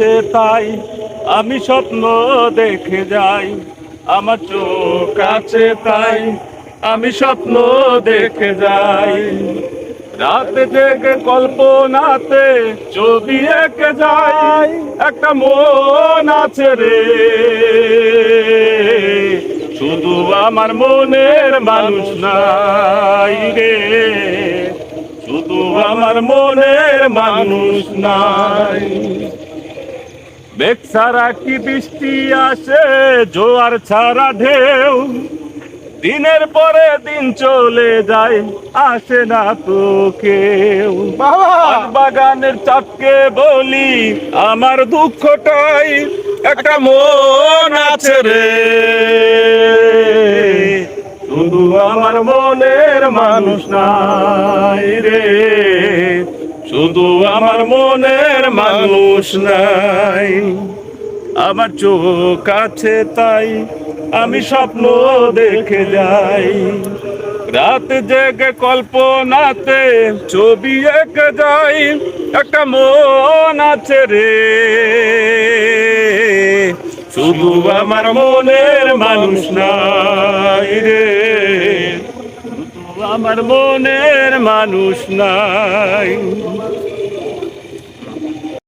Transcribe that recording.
আছে তাই আমি স্বপ্ন দেখে যাই। আমার চোখ আছে তাই আমি স্বপ্ন দেখে যাই। রাতে জেগে কল্পনাতে ছবি এঁকে যাই। একটা মন আছে রে। শুধু আমার মনের মানুষ নাই রে। শুধু আমার মনের মানুষ নাই। মেঘ ছাড়া কি বৃষ্টি আসে জোয়ার ছাড়া ঢেউ। দিনের পরে দিন চলে যায় আসে না তো কেউ। বাগানের চাপকে বলি আমার দুঃখটাই একটা মন আছে রে। শুধু আমার মনের মানুষ নাই রে। শুধু আমার মনের মানুষ নাই। আমার চোখ আছে তাই আমি স্বপ্ন দেখে যাই। রাত জেগে কল্পনাতে ছবি এঁকে যাই, একটা মন আছে রে। শুধু আমার মনের মানুষ নাই রে। আমার মনের মানুষ নাই।